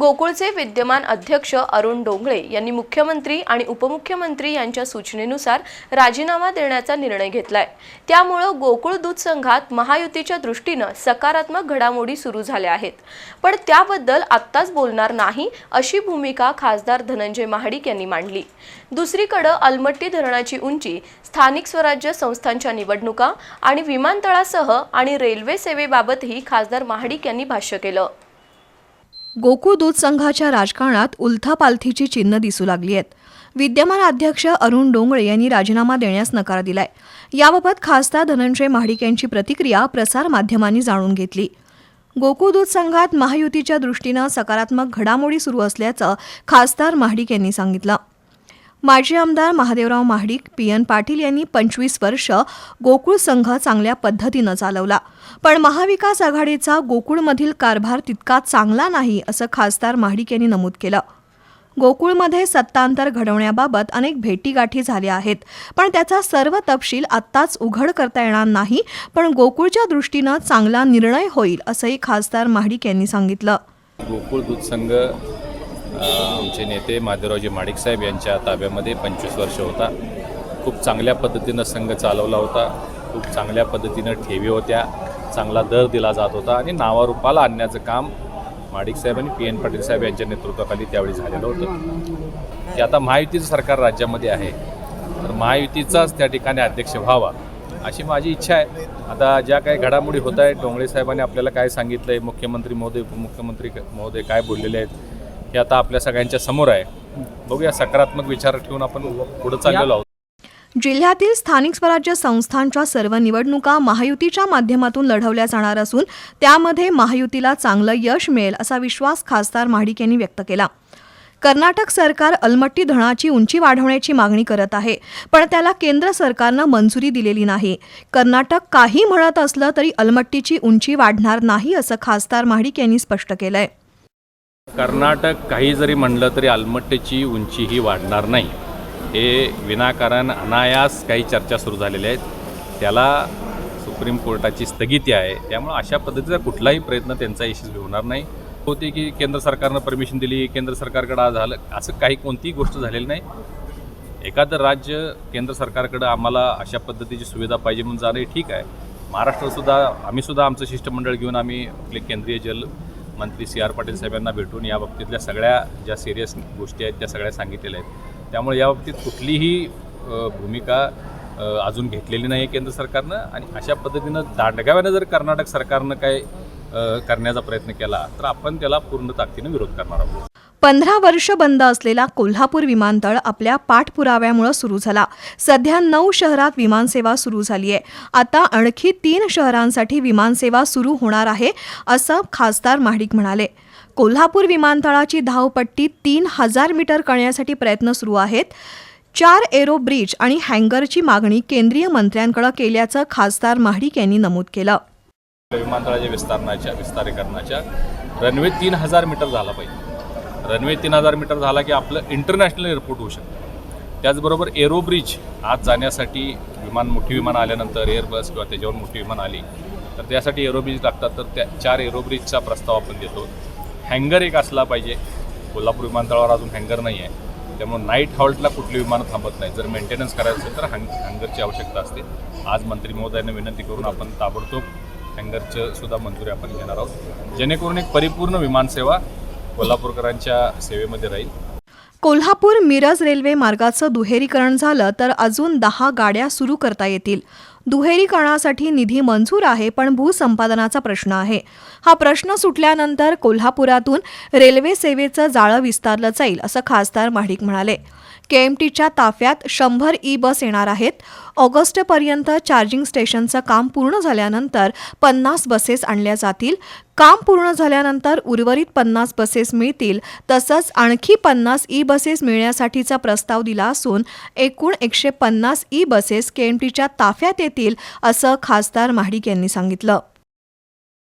गोकुळचे विद्यमान अध्यक्ष अरुण डोंगळे यांनी मुख्यमंत्री आणि उपमुख्यमंत्री यांच्या सूचनेनुसार राजीनामा देण्याचा निर्णय घेतलाय. त्यामुळं गोकुळ दूध संघात महायुतीच्या दृष्टीनं सकारात्मक घडामोडी सुरू झाल्या आहेत. पण त्याबद्दल आत्ताच बोलणार नाही अशी भूमिका खासदार धनंजय महाडिक यांनी मांडली. दुसरीकडं अलमट्टी धरणाची उंची स्थानिक स्वराज्य संस्थांच्या निवडणुका आणि विमानतळासह आणि रेल्वे सेवेबाबतही खासदार महाडिक यांनी भाष्य केलं. गोकुळ दूध संघाच्या राजकारणात उलथापालथीची चिन्ह दिसू लागली आहेत. विद्यमान अध्यक्ष अरुण डोंगळे यांनी राजीनामा देण्यास नकार दिलाय. याबाबत खासदार धनंजय महाडिक यांची प्रतिक्रिया प्रसारमाध्यमांनी जाणून घेतली. गोकुळ दूध संघात महायुतीच्या दृष्टीनं सकारात्मक घडामोडी सुरू असल्याचं खासदार महाडिक यांनी सांगितलं. माजी आमदार महादेवराव महाडिक पी एन पाटील यांनी पंचवीस वर्ष गोकुळ संघ चांगल्या पद्धतीनं चालवला. पण महाविकास आघाडीचा गोकुळमधील कारभार तितका चांगला नाही असं खासदार महाडिक यांनी नमूद केलं. गोकुळमध्ये सत्तांतर घडवण्याबाबत अनेक भेटीगाठी झाल्या आहेत. पण त्याचा सर्व तपशील आत्ताच उघड करता येणार नाही पण गोकुळच्या दृष्टीनं चांगला निर्णय होईल असंही खासदार महाडिक यांनी सांगितलं. गोकुळ दूध संघ आमचे नेते माधवरावजी माडिक साहेब यांच्या ताब्यामध्ये पंचवीस वर्ष होता. खूप चांगल्या पद्धतीनं संघ चालवला होता. खूप चांगल्या पद्धतीनं ठेवी होत्या. चांगला दर दिला जात होता आणि नावारूपाला आणण्याचं काम माडिक साहेब आणि पी एन पाटील साहेब यांच्या नेतृत्वाखाली त्यावेळी झालेलं होतं. ते आता महायुतीचं सरकार राज्यामध्ये आहे. तर महायुतीचाच त्या ठिकाणी अध्यक्ष व्हावा अशी माझी इच्छा आहे. आता ज्या काही घडामोडी होत आहेत डोंगळे साहेबांनी आपल्याला काय सांगितलं आहे मुख्यमंत्री महोदय उपमुख्यमंत्री महोदय काय बोललेले आहेत हे आता आपल्या सगळ्यांच्या समोर आहे. बघूया सकारात्मक विचार ठेवून आपण पुढे चाललेलो आहोत. जिल्ह्यातील स्थानिक स्वराज्य संस्थांच्या सर्व निवडणुका महायुतीच्या माध्यमातून लढवल्या जाणार असून त्यामध्ये महायुतीला चांगलं यश मिळेल असा विश्वास खासदार महाडिक यांनी व्यक्त केला. कर्नाटक सरकार अलमट्टी धरणाची उंची वाढवण्याची मागणी करत आहे पण त्याला केंद्र सरकारनं मंजुरी दिलेली नाही. कर्नाटक काही म्हणत असलं तरी अलमट्टीची उंची वाढणार नाही असं खासदार महाडिक यांनी स्पष्ट केलंय. कर्नाटक काही जरी म्हणलं तरी आलमट्टीची उंची ही वाढणार नाही. हे विनाकारण अनायास काही चर्चा सुरू झालेल्या आहेत. त्याला सुप्रीम कोर्टाची स्थगिती आहे. त्यामुळं अशा पद्धतीचा कुठलाही प्रयत्न त्यांचा यशस्वी होणार नाही. होते की केंद्र सरकारनं परमिशन दिली केंद्र सरकारकडं झालं असं काही कोणतीही गोष्ट झालेली नाही. एखादं राज्य केंद्र सरकारकडं आम्हाला अशा पद्धतीची सुविधा पाहिजे म्हणून जाणं हे ठीक आहे. महाराष्ट्रसुद्धा आम्हीसुद्धा आमचं शिष्टमंडळ घेऊन आम्ही आपले केंद्रीय जल मंत्री सी आर पाटील साहेबांना भेटून या बाबतीतल्या सगळ्या ज्या सिरियस गोष्टी आहेत त्या सगळ्या सांगितलेल्या आहेत. त्यामुळे या बाबतीत कुठलीही भूमिका अजून घेतलेली नाही आहे केंद्र सरकारनं आणि अशा पद्धतीनं दांडगाव्यानं जर कर्नाटक सरकारनं काय करण्याचा प्रयत्न केला तर आपण त्याला पूर्ण ताकदीनं विरोध करणार आहोत. पंधरा वर्ष बंद असलेला कोल्हापूर विमानतळ आपल्या पाठपुराव्यामुळे सुरू झाला. सध्या नऊ शहरात विमानसेवा सुरू झाली आहे. आता आणखी तीन शहरांसाठी विमानसेवा सुरू होणार आहे असं खासदार महाडिक म्हणाले. कोल्हापूर विमानतळाची धावपट्टी तीन हजार मीटर करण्यासाठी प्रयत्न सुरू आहेत. चार एरो ब्रिज आणि हँगरची मागणी केंद्रीय मंत्र्यांकडे केल्याचं खासदार महाडिक यांनी नमूद केलं. विमानतळाच्या विस्तारणाच्या विस्तारीकरणाच्या रनवे तीन हजार मीटर झाला पाहिजे. रनवे तीन हजार मीटर झाला की आपलं इंटरनॅशनल एअरपोर्ट होऊ शकतं. त्याचबरोबर एरो ब्रिज आज जाण्यासाठी विमान मोठी विमान आल्यानंतर एअरबस किंवा त्याच्यावर मोठी विमान आली तर त्यासाठी एरो ब्रिज लागतात. तर त्या चार एरो ब्रिजचा प्रस्ताव आपण देतो. हँगर एक असला पाहिजे. कोल्हापूर विमानतळावर अजून हँगर नाही आहे त्यामुळे नाईट हॉल्टला कुठली विमानं थांबत नाही. जर मेंटेनन्स करायचं असेल तर हँग हँगरची आवश्यकता असते. आज मंत्री महोदयांना विनंती करून आपण ताबडतोब हँगरचं सुद्धा मंजुरी आपण घेणार आहोत. जेणेकरून एक परिपूर्ण विमानसेवा कोल्हापूरकरांच्या सेवेमध्ये राहील? कोल्हापूर मिरज रेल्वे मार्गाचं दुहेरीकरण झालं तर अजून दहा गाड्या सुरू करता येतील. दुहेरीकरणासाठी निधी मंजूर आहे पण भूसंपादनाचा प्रश्न आहे. हा प्रश्न सुटल्यानंतर कोल्हापुरातून रेल्वे सेवेचं जाळं विस्तारलं जाईल असं खासदार महाडिक म्हणाले. केएमटीच्या ताफ्यात शंभर ई बस येणार आहेत. ऑगस्टपर्यंत चार्जिंग स्टेशनचं काम पूर्ण झाल्यानंतर पन्नास बसेस आणल्या जातील. काम पूर्ण झाल्यानंतर उर्वरित पन्नास बसेस मिळतील. तसंच आणखी पन्नास ई बसेस मिळण्यासाठीचा प्रस्ताव दिला असून एकूण एकशे पन्नास ई बसेस केएमटीच्या ताफ्यात येतील असं खासदार महाडिक यांनी सांगितलं.